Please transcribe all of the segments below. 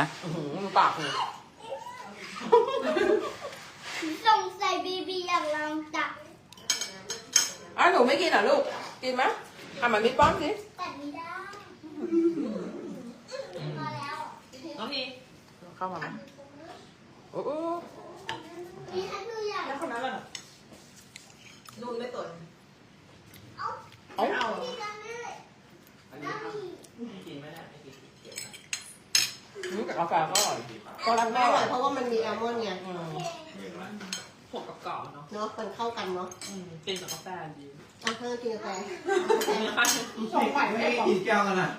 นะอื้อหือปากเลยสงสัยบีบีอยากลองจับอ้าวหนูไม่กินเหรอลูก กินไหมทำมันมิดป้อมสิแต่ไม่ได้พอแล้วน้องพีเข้ามาไหมโอ้โหมีท่านดูอยากแล้วคนนั้นล่ะนุ่นไม่ตนเอาเอาเอาพี่กันเลยน้ำมีไม่กินไม่ได้ไม่กินเกลียดนะ อืมแต่กาแฟก็อร่อยก็รักอแม่ร่อยเพราะว่ามันมีแอลมอนด์ไงอืมพวกกับกรอบๆเนาะเนาะมันเข้ากันเนาะอืมกินกับกาแฟดีอะเพิ่มกินกาแฟสองฝ่ายไม่ได้บอกกี่แก้วกันอะ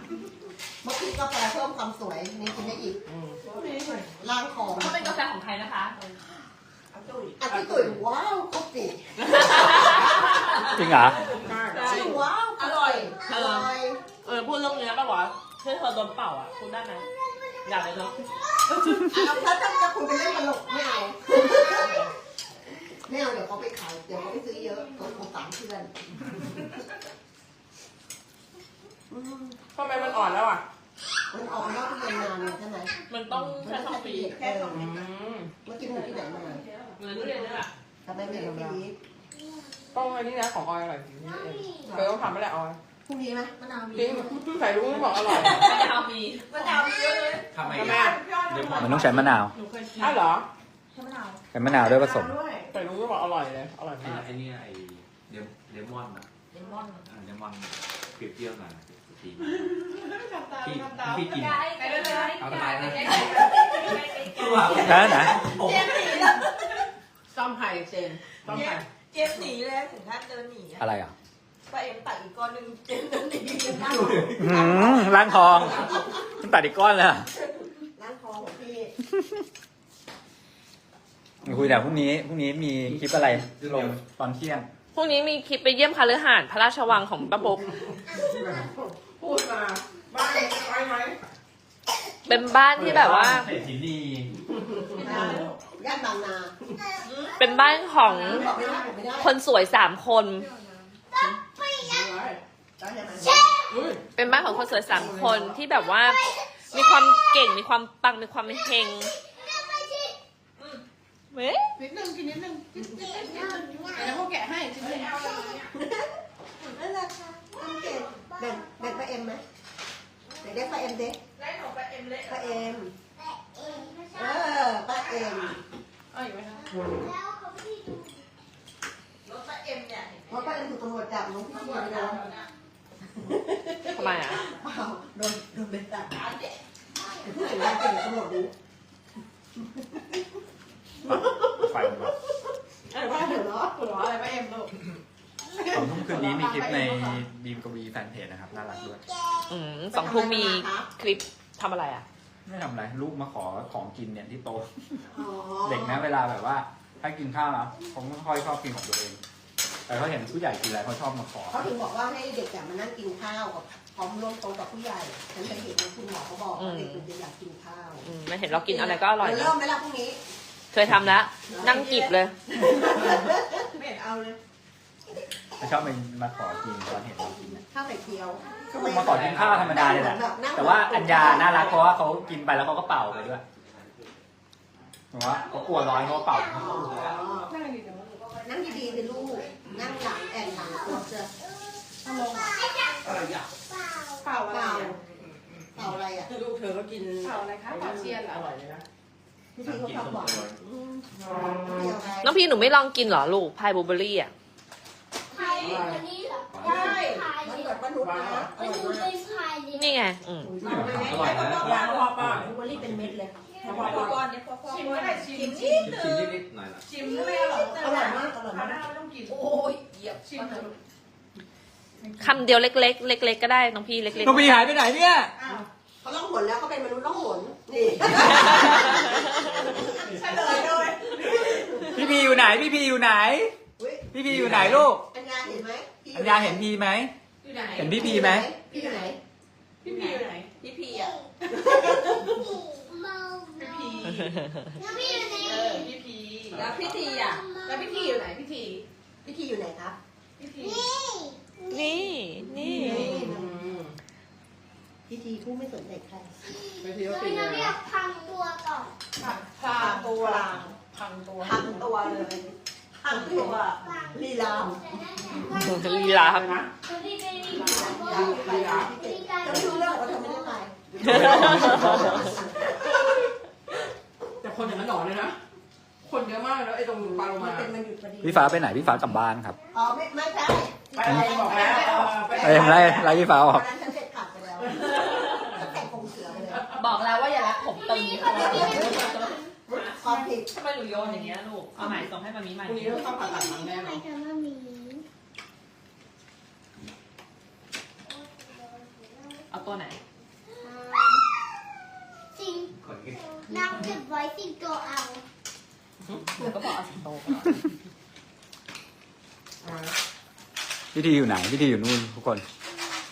เมื่อกี้กาแฟเพิ่มความสวยนี่กินได้อีกอืมล้างของถ้าเป็นกาแฟของใครนะคะอาตุ้ยอะพี่ตุ๋ยว้าวครบสิจริงเหรอใช่ว้าวอร่อยอร่อย เออพูดเรื่องเนี้ยป่ะวะที่เธอโดนเป่าอะพูดได้ไหม อยากเลยเนาะเอาถ้าถ้าจะคุณไปเล่นตลกไม่เอาไม่เอาเดี๋ยวเขาไปขายเดี๋ยวเขาไปซื้อเยอะเขาสงสารเพื่อนอืมทำไมมันอ่อนแล้วอะ มันออกนอกตู้เย็นนานเนี่ยใช่ไหมมันต้องแค่สองปีแค่สองอืมเมื่อกี้มันที่ไหนมาเงินทุเรียนนี่แหละทำไมไม่เอาพี่ต้องอันนี้นะของออยอร่อยจริงๆเองเคยต้องทำไม่แหละออย พรุ่งนี้ไหมมะนาวมีจริงใส่ลูกบอกอร่อยมะนาวมีมะนาวมีเยอะเลยทำไมทำไมอะอะเดี๋ยวก่อนมันต้องใช้มะนาวหนูเคยกินอ้าวเหรอใช่มะนาวใช้มะนาวด้วยผสมใส่ลูกบอกอร่อยเลยอร่อยไอ้มากไอ้เนี่ยไอ้เลมเลมอนอะเลมอนอ่าเลมอนเปรี้ยวๆหน่อยทีพี่พี่กินไปเลยเอาทำไมนะนั่นนะซ่อมไข่เจนซ่อมไข่เจมส์หนีเลยถึงขั้นเดินหนีอะอะไรอะ ป้าเอ็มตัดอีกก้อนหนึ่งเจมส์เดินหนีอืมล้างทองมันตัดอีกก้อนเลยอะร้านทองของพี่คุยแต่พรุ่งนี้พรุ่งนี้มีคลิปอะไรลงตอนเที่ยง พรุ่งนี้มีคลิปไปเยี่ยมคาลือหาดพระราชวังของป้าปุ๊บพูดมาบ้านไปไหมเป็นบ้านที่แบบว่า เศรษฐีนีย่านบางนาเป็นบ้านของบอกไม่ได้บอกไม่ได้คนสวยสามคน ร้านอาหารอุ้ยเป็นบ้านของคนสวยสามคนที่แบบว่า มีความเก่งมีความปังมีความเฮงเว้ยนิดนึงกินนิดนึงแล้วพวกแกะให้จริงนั่นแหละค่ะทำเก่งแบ่งแบ่งป้าเอ็มไหมไหนได้ป้าเอ็มเด็กได้ของป้าเอ็มเละป้าเอ็มเออป้าเอ็มเอาอยู่ไหมคะแล้วเขาพี่ดูรถป้าเอ็มเนี่ยเพราะป้าเอ็มถูกตำรวจจับน้องพี่เชียร์ไปโดน ทำไมอะเปล่าโดนโดนเป็นจับผู้หญิงได้เป็นตำรวจรู้ไฟมันก่อนเออว่าเดี๋ยวเนาะหัวอะไรป้าเอ็มลูกสองทุ่มคืนนี้มีคลิปในบีมกวีแฟนเพจนะครับ น่ารักด้วย อืมสองทุ่มมีคลิปทำอะไรอะ ไม่ทำอะไรลูกมาขอของกินเนี่ยที่โต๊ะอ๋อ เด็กนะเวลาแบบว่า ถ้ากินข้าวนะเขาไม่ค่อยชอบกินของตัวเอง แต่เขาเห็นผู้ใหญ่กินอะไรเขาชอบมาขอ เขาถึงบอกว่าให้เด็กอะมานั่งกินข้าวกับพร้อมร่วมโต๊ะกับผู้ใหญ่ฉันเคยเห็นคุณหมอเขาบอกว่าเด็กมันจะอยากกินข้าวอืมไม่เห็นเรากินอะไรก็อร่อยเดี๋ยวนะเริ่มไหมล่ะพรุ่งนี้ เคยทำแล้ว นั่งจิบเลย ไม่เห็นเอาเลยเขาชอบมามาขอกินตอนเห็นเรากินเนี่ยข้าวไข่เจียวก็มาขอกินข้าวธรรมดาเนี่ยแหละ แต่ว่าอัญญาน่ารักเพราะว่าเขากินไปแล้วเขาก็เป่าไปด้วยเพราะว่าเขากลัวร้อนเขาก็เป่า อ๋อนั่งดีๆสิลูก นั่งหลังแอนหลังตัวเจออะไรอะเปล่าเปอะไรล่าอะเปล่าอะไรอะลูกเธอก็กินเปล่าอะไรคะเปล่าเชียนเหรออร่อยเลยนะพี่พี่เขาทำหวานอืมเดียวไงน้องพี่หนูไม่ลองกินเหรอลูกพายบลูเบอร์รี่อะพายอันนี้เหรอใช่พายมันดิเกิดป้านุชนะอมันร่อยดูมากเป็นพายดินี่ไง อืมอร่อยนะยาพ่อป้าบลูเบอร์รี่เป็นเม็ดเลย พอก่อนเนี่ยพอก่อนชิมก็ได้ชิมนิดชิมนิดๆหน่อยละชิมไม่อร่อยอร่อยมากอร่อยเอามากหน้าไม่ต้องกินโอ้ยเหยียบชิมเถอะลูกคำเดียวเล็ก ๆ เล็ก ๆ ก็ได้น้องพี่เล็กน้องพีหายไปไหนเนี่ยอ้าวเขาล่องหนแล้วเขาเป็นมนุษย์ล่องหนนี่ใช่เลยด้วยพี่พีอยู่ไหนพี่พีอยู่ไหนอุ๊ยพี่พีอยู่ไหนลูกอัญญาเห็นไหมพี่อัญญาเห็นพีไหมอยู่ไหนเห็นพี่พีไหมพี่อยู่ไหนพี่พีอยู่ไหนพี่พีอะเมา พี่พีแล้วพี่อยู่ไหนเออพี่พีแล้วพี่ทีอะ แล้วพี่ทีอยู่ไหนพี่ทีพี่พีอยู่ไหนครับพี่ทีนี่ๆนี่ นี่นี่อืมพี่พิธีผู้ไม่สนใจใครไปทีว่าเราตีเลจะยเรียกพังตัวก่อนพาตัว พังตัว พังตัวเลยพังตัวลีลามลีลาครับนะตัวที่เป็นลียาวไปลาพี่วิเจ๊ธีการจะไม่รู้เรื่องว่าเธอไม่ได้ไป พอดีพี่ฟ้าไปไหนพี่ฟ้ากลับบ้านครับอ๋อไม่ไม่ใช่ไปอะไรบอกแล้วเอ้ยไล่ไล่พี่ฟ้าออกวันนั้นฉันเสร็จขัดไปแล้วฉันแต่งกงเสือไปเลยบอกแล้วว่าอย่ารักผมตึงความผิดทำไมหนูโยนอย่างเงี้ยลูก เอาใหม่ส่งให้มามีใหม่พรุ่งนี้ต้องเข้าผ่าตัดหลังแน่ทำไมเนาะจะไม่มีเอาตัวไหนสิ่งคนก็นักเก็บไว้สิ่งตัวเอาหนูก็บอกเอาสิงโต พิธีอยู่ไหนพิธีอยู่นู่นทุกคน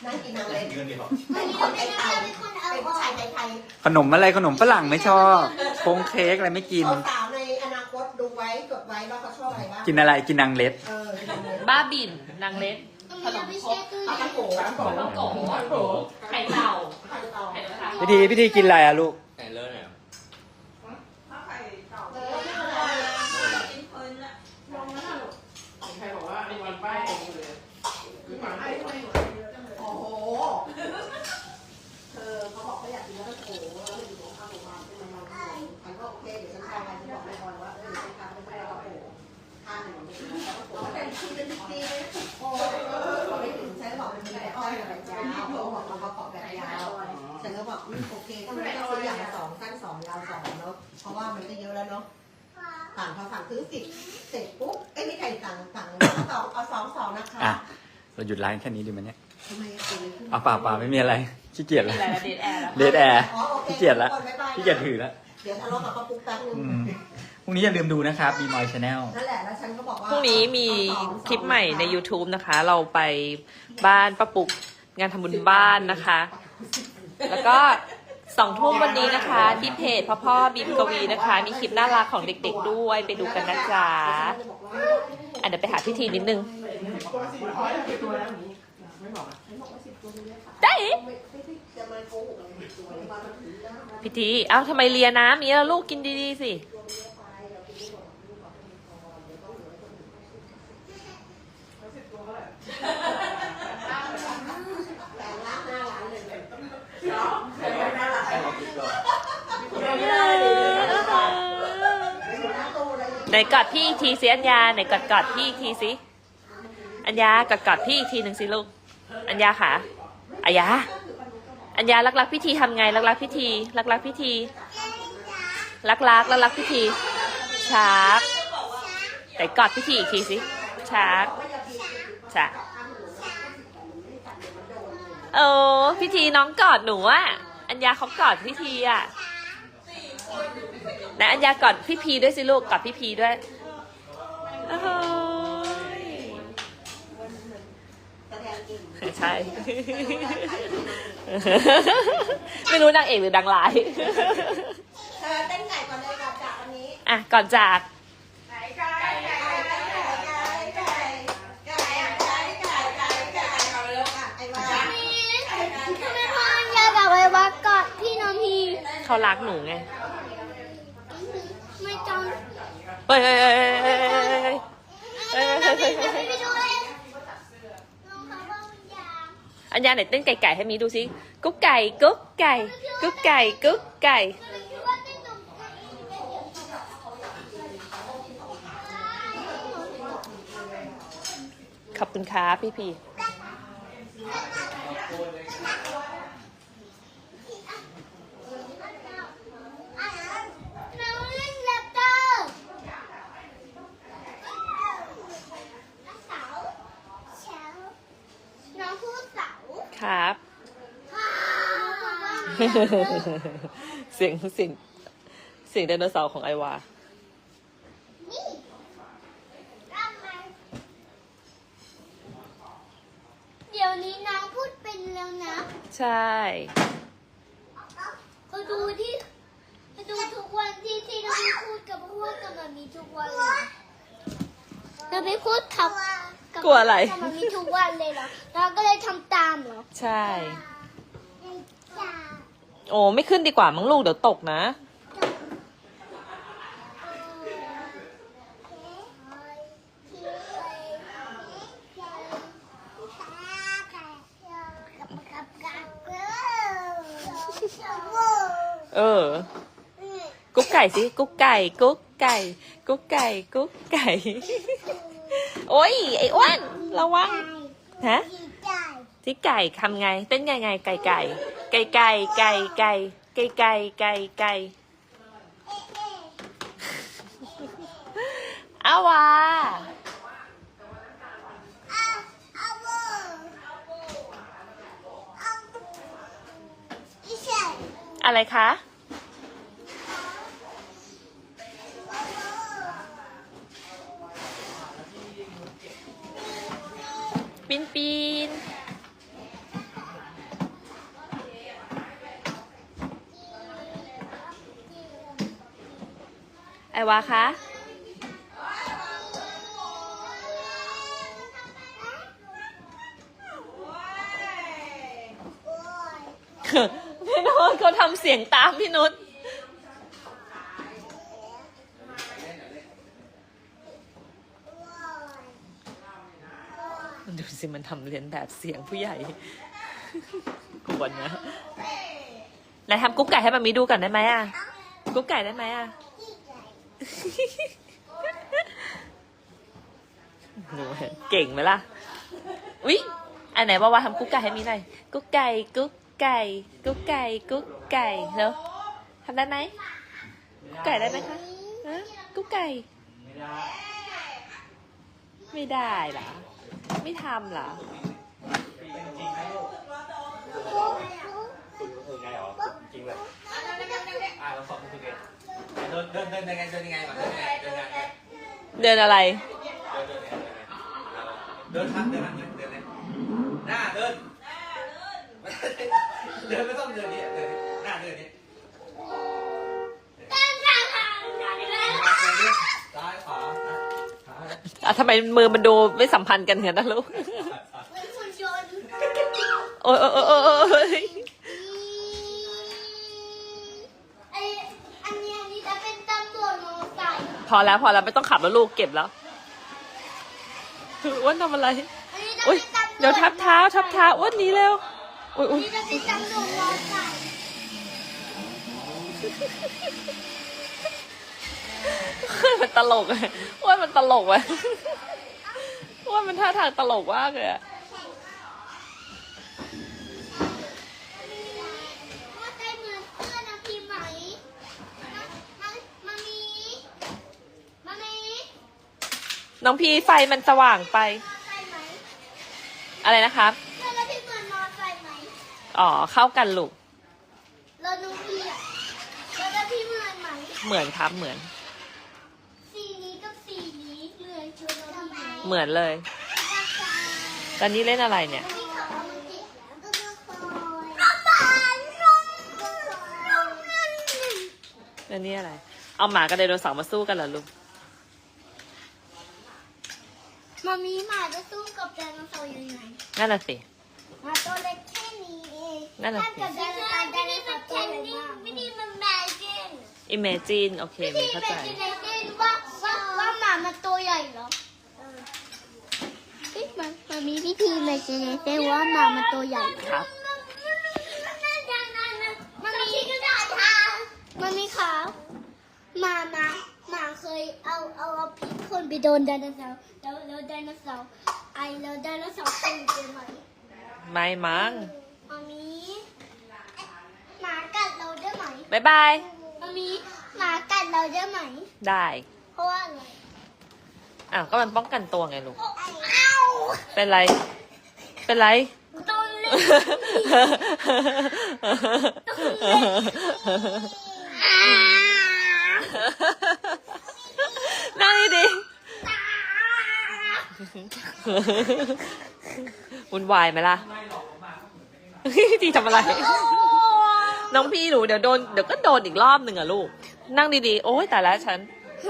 นั่งกินน้ำเล็กเงินดีกว่าวันนี้เราเป็นเราเป็นคนเอาเป็นอผู้อกชายไทยขนมอะไรขนมฝรั่งไม่ชอบโค้งเค้กอะไรไม่กินๆสาวๆในอนาคตดูไว้จดไว้ว่าเขาชอบอะไรบ้างกินอะไรกินนางเล็ด เออกินอะไรบ้าบิน นางเล็ดตรงนี้เราไปแช่ตู้เอาเย็ตั้นงโกะร้านโกะร้านโกะร้านโกะไข่เต่า ไข่ต่อไข่กระทะพิธีพิธีกินอะไรอะลูกแต่เลิศเนี่ย บอกอืมโอเคถ้ามันไม่ต้องซื้ออย่างละสองสั้นสองยาวสองเนาะเพราะว่ามันก็เยอะแล้วเนาะสั่งพอสั่งซื้อสิบเสร็จปุ๊บเอ้ยไม่ใครสั่งสั่งเอาสองเอาสองสองนะคะอะ เราหยุดไลฟ์แค่นี้ดีไหมเนี่ยทำไมอะเกิดอะไรขึ้นเอาเปล่าเปล่าไม่มีอะไรขี้เกียจมีแล้วอะไรละเดทแอร์แล้วเดทแอร์อ๋อโอเคขี้เกียจละ ทุกคนบ๊ายบายนะขี้เกียจถือแล้วเดี๋ยวทะเลาะกับป้าปุ๊กแป๊บนึงอืมพรุ่งนี้อย่าลืมดูนะครับมีมอยชาแนล นั่นแหละแล้วฉันก็บอกว่าพรุ่งนี้มีเอาสองคลิปใหม่ใน YouTube นะคะ เราไปบ้านป้าปุกงานทำบุญบ้านนะคะ แล้วก็สองทุ่มวันนี้นะคะ ที่เพจพ่อพ่อบีมกวีนะคะ มีคลิปน่ารักของเด็กๆด้วยไปดูกันนะจ๊ะอะเดี๋ยวไปหาพิธีนิดนึงตัวสี่ร้อยเป็นตัวแล้วนี้ไม่บอกนะได้ไม่ไม่ได้จะมาโกหกอะไรตัวเลยมาถึงแล้วนะพิธีเอ้าทำไมเลียน้ำนี้ล่ะลูกกินดีๆสิ แต่งร้านหน้าร้านเลย ให้เราคิดก่อน หน้าตู้เลย ไหนกอดพี่อีกทีสิอัญญาไหนกอดกอดพี่อีกทีสิอัญญากอดกอดพี่อีกทีหนึ่งสิลูกอัญญาค่ะอัญญาอัญญารักรักพิธีทำไงรักรักพิธีรักรักพิธีรักรักรักรักพิธีชักไหนกอดพิธีอีกทีสิชักชักโอ้พิธีน้องกอดหนูอะอัญญาเขากอดพิธีอะ ไหนอัญญากอดพี่พีด้วยสิลูกกอดพี่พีด้วยโอ้ยแสดงเก่งใช่ ไม่รู้นางเอกหรือดังร้ายเธอเต้นไก่ก่อนเลยกับจากวันนี้ อะ ก่อนจากไก่ไก่ไก่ไก่ไก่ไก่ไก่ไก่ไก่ไก่ไก่เอาเลยอะไอ้ว่าทำไมพ่ออยากเอาไว้ว่ากอดพี่น้องพีเขารักหนูไง ไม่ต้อง เฮ้ยเฮ้ยเฮ้ยเฮ้ยเฮ้ยเฮ้ยเอ้ยเฮ้ยเฮ้ยเฮ้ยไปดูเลยน้องเขาว่าวิญญาณอัญญาไหนเต้นไก่ไก่ให้มีดูสิกุ๊กไก่กุ๊กไก่กุ๊กไก่กุ๊กไก่ขอบคุณครับพี่พี น้องเล่นแรปเตอร์เสาเสาน้องพูดเสา ครับน้องบอกว่าเสียงเสียงเสียงไดโนเสาร์ของไอวานี่ร่ำมาเดี๋ยวนี้น้องพูดเป็นแล้วนะใช่ก็ดูที่ก็ดูทุกวันที่ที่เราไม่พูดกับพวกกับมันมีทุกวันเลยเราไม่พูดครับ กลัวอะไรกับมันมีทุกวันเลยเหรอเราก็เลยทำตามเหรอใช่ใช่โอ้ไม่ขึ้นดีกว่ามั้งลูกเดี๋ยวตกนะ เออ กุ๊กไก่สิ กุ๊กไก่ กุ๊กไก่ กุ๊กไก่ กุ๊กไก่ โอ้ยไอ้อ้วนระวังฮะที่ไก่ทำไงเต้นไงไงไก่ไก่ไก่ไก่ไก่ไก่ไก่ไก่ไก่ไก่อาวาอะไรคะ ปีนปีนไอวาคะพี่นุชเขาทำเสียงตามพี่นุชดูสิมันทำเรียนแบบเสียงผู้ใหญ่กวนนะไหนทำกุ๊กไก่ให้มามีดูก่อนได้ไหมอะ กุ๊กไก่ได้ไหมอะหนูเก่งไหมล่ะ อุ๊ย อันไหนว่าว่าทำกุ๊กไก่ให้มีหน่อย กุ๊กไก่ กุ๊กไก่ กุ๊กไก่ กุ๊กไก่เร็วทำได้ไหมกุ๊กไก่ได้ไหมคะฮะกุ๊กไก่ ไม่ได้เหรอ ไม่ทำเหรอคือไงเหรอจริงเลยอ่าเราสอบคือไงเดินเดินเดินยังไงเดินยังไงก่อนเดินยังไงเดินยังไงเดินอะไร เดินเดินยังไงเดินเดินทักเดินเดินเดินเลยหน้าเดินเดินไม่ต้องเดินนี่เดิน อะทำไมมือมันดูไม่สัมพันธ์กันเนี่ยนะลูกโอ้ยโอ้ยโอ้ยโอ้ยโอ้ยไออันนี้อันนี้จะเป็นตำรวจมอไซค์พอแล้วพอแล้วไม่ต้องขับแล้วลูกเก็บแล้วอ้วนทำอะไรอันนี้จะอุ้ยเป็นตำรวจเดี๋ยวทับเท้าทับเท้าอ้วนหนีเร็วอุ้ยอัอุ้นย นี้จะเป็นตำรวจมอไซค์ ตลกอะอ้วนมันตลกอะอ้วนมันท่าทางตลกมากเลยอะมอไซค์เหมือนเพื่อนนะพี่ไหมมามามามีมามีน้องพี่ไฟมันสว่างไปมอไซค์ไหมอะไรนะครับแล้วพี่เหมือนมอไซค์ไหมอ๋อ เข้ากันลูกแล้วน้องพี่อะแล้วพี่เหมือนไหมเหมือนครับ เหมือน สีนี้กับสีนี้เหมือนชุดทำไม เหมือนเลย ตอนนี้เล่นอะไรเนี่ยพี่ขอเอามาเก็บแล้วก็คอยกระป๋านนมนมนั่นแล้วนี่อะไร เอาหมากับไดโนเสาร์มาสู้กันเหรอลูก มามีหมาจะสู้กับไดโนเสาร์ยังไงนั่นน่ะสิ หมาตัวเล็กแค่นี้เองนั่นน่ะสิ ถ้าเกิดไดโนเสาร์ไดโนเสาร์ตัวใหญ่มากไม่ได้มันแมจิน Imagine โอเคไม่มีได้เข้าแมใจ จินไนเซนว่าว่าว่าหมามันตัวใหญ่เหรอเฮ้ย มีพิธีแมจินไนเซว่าหมามันตัวใหญ่ครับ มันมีกระดาษทามันมีขาวหมาหมาหมาเคยเอาเอาเอาพิษคนไปโดนไดโนเสาร์แล้วแล้วไดโนเสาร์ไอแล้วไดโนเสาร์ตื่นไปไหมไม่มั้งมามีหมากัดเราได้ไหมบ๊ายบายมามีหมากัดเราได้ไหม ได้ เพราะว่าอะไร อ้าวก็มันป้องกันตัวไงลูกเอ้าเป็นไร เป็นไร ต้นเล็กอ่านั่งดิวุ่นวายไหมล่ะทีทำอะไร น้องพี่หนูเดี๋ยวโดนเดี๋ยวก็โดนอีกรอบหนึ่งอะลูก นั่งดีๆ โอ๊ยแต่แล้วฉัน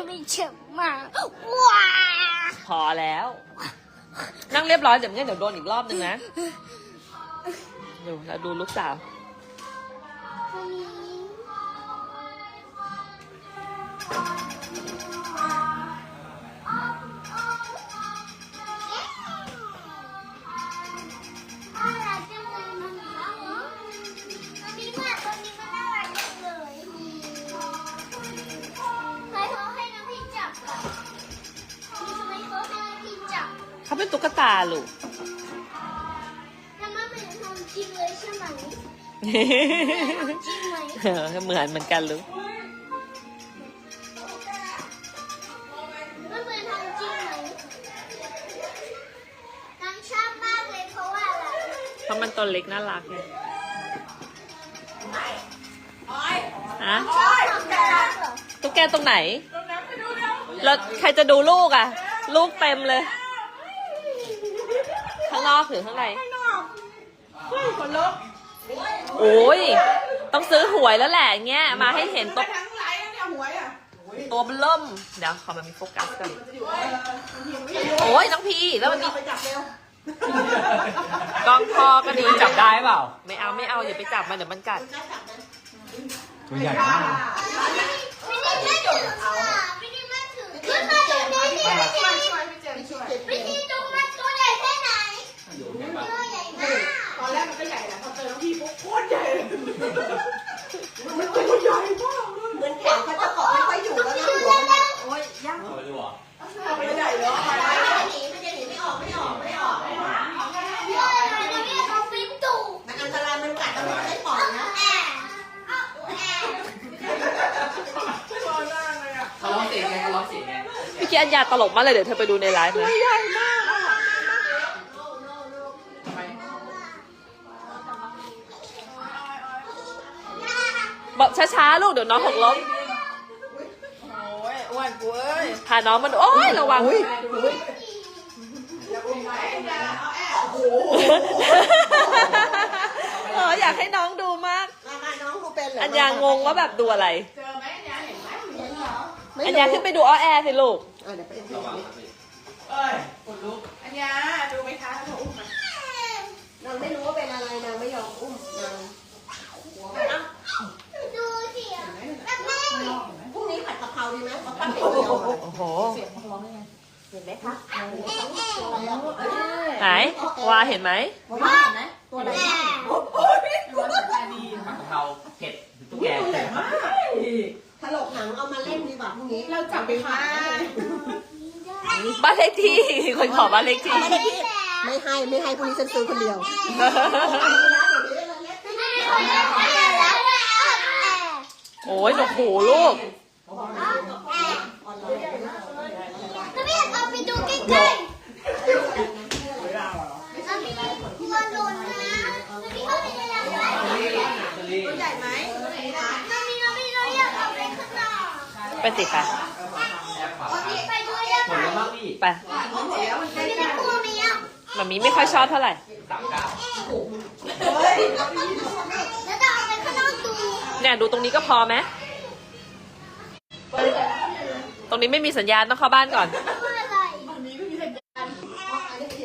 ไม่เจ็บมากว้าพ อแล้ว นั่งเรียบร้อยเดี๋ยวไม่งั้นเดี๋ยวโดนอีกรอบหนึ่งนะ ดูแล้วดูลูกสาวว้ ป็นตุ๊กตาลูกแล้วมันเหมือนทำจริงเลยใช่ไหมจริงไหมเออเหมือนเหมือนกันลูกมันเหมือนทำจริงไหมน้ำชอบมากเลยเพราะว่าอะไรเพราะมันตัวเล็กน่ารักไงฮะชอบทำน่ารักเหรอตุ๊กแกตรงไหน แล้วใครจะดูลูกอะ ลูกเต็มเลยข้างนอกหรือข้างใน เฮ้ยคนลุกโอ้ย ต้องซื้อหวยแล้วแหละเงี้ย มาให้เห็นตัวไปทั้งไลน์แล้วเนี่ยหวยอะตัวเบิ่ม เดี๋ยวขอมันมีโฟกัสก่อนมันจะอยู่เออบางทีมันไม่อยู่โอ้ยน้องพีแล้วมันมีไปจับเร็วกล้องคอก็ดีจับได้เปล่า ไม่เอาไม่เอาอย่าไปจับมันเดี๋ยวมันกัด ตัวใหญ่มาก ไม่ได้ไม่ถึงค่ะไม่ได้ไม่ถึงขึ้นมาตรง อัญญาตลกมากเลยเดี๋ยวเธอไปดูในไลฟ์นะใหญ่มากอะทำไมบอกช้าๆลูกเดี๋ยวน้องหกล้มโอ้ยอ้วนกูเอ้ยพาน้องมาดูโอ้ยระวังเอออยากให้น้องดูมากมามาน้องกูเป็นเหรออัอัญญางงว่าแบบดูอะไรเจอไหมอัญญาเห็นไหมอัญญาขึ้นไปดูอ้อแอร์สิลูก อะเดี๋ยวไปดูระวังนี่นะพี่เอ้ยคนลุกอัญญาดูไหมคะถ้าเธออุ้มมันนางไม่รู้ว่าเป็นอะไรนางไม่ยอมอุ้มนางหัวมันอะดูสิอะแบบแม่พรุ่งนี้ผัดกะเพราดีไหมเอาปั้นเป็ดเดียวอะโอ้โหเห็นไหมคะไหนวาเห็นไหมตัวอะไรแอบผักกะเพราเผ็ดตุ๊กแกเผ็ดมาก ถลกหนังเอามาเล่นดีกว่าพรุ่งนี้เราจับไปค่ะบ้านเลขที่ คนขอบ้านเลขที่ไม่ได้พี่ ไม่ให้ไม่ให้พรุ่งนี้ฉันซื้อคนเดียว โอ้ยหนวกหูลูกแล้วพี่เอาไปดูใกล้ๆเอามีกลัวหล่นนะแล้วพี่เอาไปยังไงตัวใหญ่ไหม ไปสิไปไปด้วยได้หไหมมดแล้วมั้งพี่ไปไม่ได้กลัวไหมอะมามีไม่ค่อยชอบเท่าไหร่สามเก้าแล้วจะเอาไปข้างนอกดูเนี่ยดูตรงนี้ก็พอไหมตรงนี้ไม่มีสัญญาณต้องเข้าบ้านก่อนเพื่ออะไรอันนี้ไม่ใช่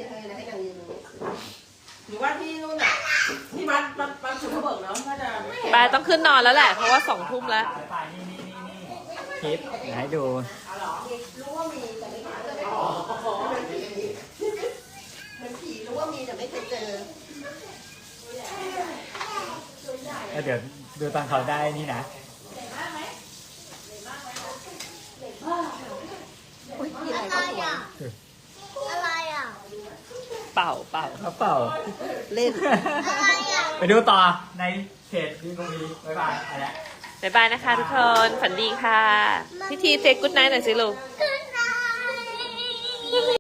เธอนะให้นางยืนตรงนี้หรือว่าที่นู่นอะที่บ้านบ้านบ้านสุขเบิกเนาะน่าจะไปต้องขึ้นนอนแล้วแหละ เพราะว่าสองทุ่มแล้วนี่นี่นี่นี่ค ลิปเดี๋ยวให้ดู รู้ว่ามีแต่ไม่เคยเจอมันผีรู้ว่ามีแต่ไม่เคยเจอ แล้วเดี๋ยวดูตอนเขาได้นี่นะอะไรอะอะไรอะ เปล่าเปล่า เขาเปล่า เล่น อะไรอะ ไปดูต่อในเพจวิวมีบ๊ายบายไปแล้ว บ๊ายบายนะคะทุกคน ฝันดีค่ะ พิธีเซกุ๊ดไนท์หน่อยสิลูก